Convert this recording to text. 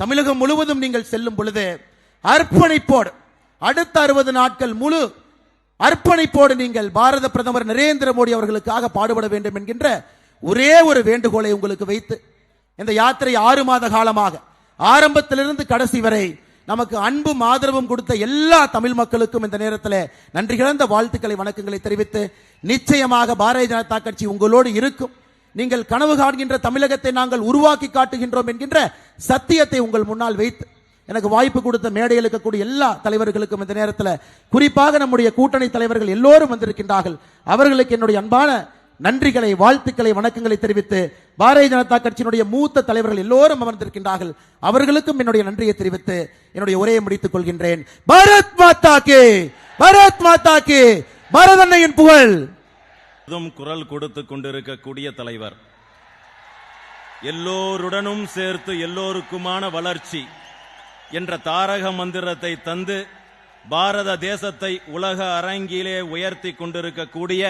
தமிழகம் முழுவதும் நீங்கள் செல்லும் பொழுது அர்ப்பணிப்போடு அடுத்த அறுபது நாட்கள் முழு அர்ப்பணிப்போடு நீங்கள் பாரத பிரதமர் நரேந்திர மோடி அவர்களுக்காக பாடுபட வேண்டும் என்கின்ற ஒரே ஒரு வேண்டுகோளை உங்களுக்கு வைத்து இந்த யாத்திரை ஆறு மாத காலமாக ஆரம்பத்திலிருந்து கடைசி வரை நமக்கு அன்பும் ஆதரவும் கொடுத்த எல்லா தமிழ் மக்களுக்கும் இந்த நேரத்தில் நன்றி கிழந்த வாழ்த்துக்களை வணக்கங்களை தெரிவித்து நிச்சயமாக பாரதிய ஜனதா கட்சி உங்களோடு இருக்கும். நீங்கள் கனவு காண்கின்ற தமிழகத்தை நாங்கள் உருவாக்கி காட்டுகின்றோம் என்கின்ற சத்தியத்தை உங்கள் முன்னால் வைத்து எனக்கு வாய்ப்பு கொடுத்த மேடையில் இருக்கக்கூடிய எல்லா தலைவர்களுக்கும் இந்த நேரத்தில் குறிப்பாக நம்முடைய கூட்டணி தலைவர்கள் எல்லோரும் வந்திருக்கின்றார்கள். அவர்களுக்கு என்னுடைய அன்பான நன்றிகளை வாழ்த்துக்களை வணக்கங்களை தெரிவித்து பாரதிய ஜனதா கட்சியினுடைய மூத்த தலைவர்கள் எல்லோரும் அமர்ந்திருக்கின்றார்கள். அவர்களுக்கும் என்னுடைய நன்றியை தெரிவித்து என்னுடைய உரையை முடித்துக் கொள்கின்றேன். பாரத் மாதா கே! பாரத் மாதா கே! பாரதன்னையின் புகழ்! அதுவும் குரல் கொடுத்து கொண்டிருக்கக்கூடிய தலைவர். எல்லோருடனும் சேர்த்து எல்லோருக்குமான வளர்ச்சி என்ற தாரக மந்திரத்தை தந்து பாரத தேசத்தை உலக அரங்கிலே உயர்த்தி கொண்டிருக்கக்கூடிய